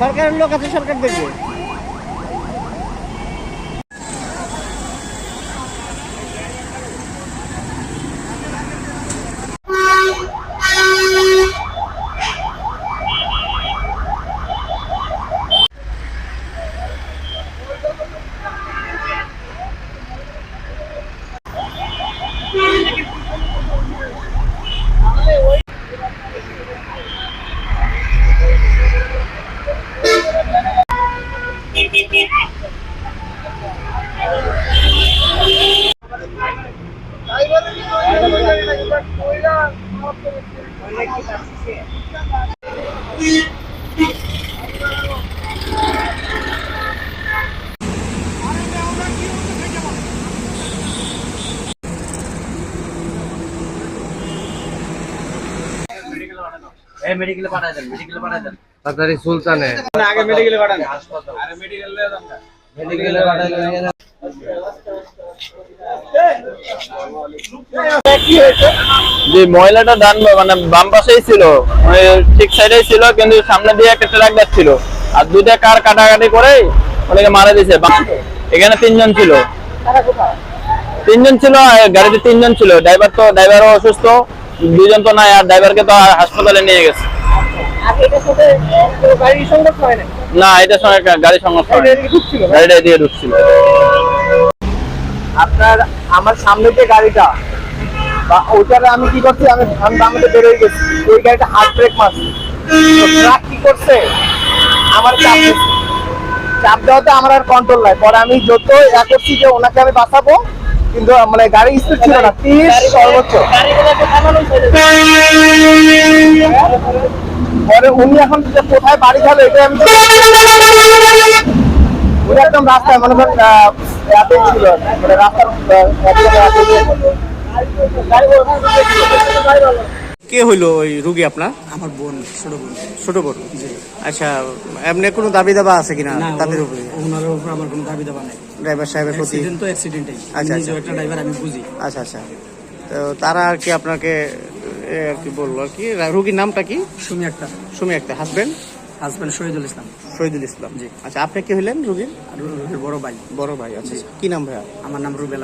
সরকারের লোক আছে সরকার দেখবে। মেডিকেলে পাঠায় দেন মেডিকেলে পাঠায় দেন। তাড়াতাড়ি সুলতানে। আগে মেডিকেলে পাঠান। মেডিকেলে পাঠায় দেন যে মহিলাটা ডান মানে বাম পাশেই ছিল মানে ঠিক সাইডেই ছিল কিন্তু সামনে দিয়ে একটা ট্রাক যাচ্ছিল। আর দুইটা কার কাটাকাটি করে ওনাকে মারা দিয়েছে। বা- এখানে তিনজন ছিল। তিনজন ছিল গাড়িতে তিনজন ছিল। ড্রাইভার তো ড্রাইভারও অসুস্থ। দুজন তো নাই আর ড্রাইভারকে তো হাসপাতালে নিয়ে গেছে। না সঙ্গে গাড়ি। এদিকে ঢুকছিল। আপনার আমার সামনে যে গাড়িটা বা ওইটারে আমি কি করছি আমি বেরোয় গেছি। ওই গাড়িটা হার্ড ব্রেক মারছি। ট্রাক কি করছে? আমার চাপ। চাপ দেওয়াতে আমার আর কন্ট্রোল নাই। পরে আমি যত ইয়া করছি যে ওনাকে আমি বাঁচাবো কিন্তু মানে গাড়ি স্পিড ছিল না, তিরিশ সর্বোচ্চ। পরে উনি এখন কোথায় বাড়ি খাবে এটা আমি উনি একদম রাস্তায়, মনে করেন ইয়াতে ছিল। মানে রাস্তার কে হইল ওই রুগী আপনার? আমার বোন ছোট বোন। ছোট বোন? আচ্ছা এমনি কোনো দাবি দাবা আছে কিনা তাদের উপরে? ওনার উপর আমার কোনো দাবি দাবা নাই। ড্রাইভার সাহেবের প্রতি? অ্যাক্সিডেন্ট তো অ্যাক্সিডেন্টাই আচ্ছা, আচ্ছা। একটা ড্রাইভার আমি বুঝি। আচ্ছা আচ্ছা। তো তারা আর কি আপনাকে আর কি বলল আর কি? রুগীর নামটা কি? সুমি একটা সুমি একটা হাজবেন্ড হাজব্যান্ড শহীদুল ইসলাম। শহীদুল ইসলাম। জি। আচ্ছা আপনি কি হইলেন রুগীর? রুবের বড় ভাই। বড় ভাই আচ্ছা। কি নাম ভাইয়া? আমার নাম রুবেল।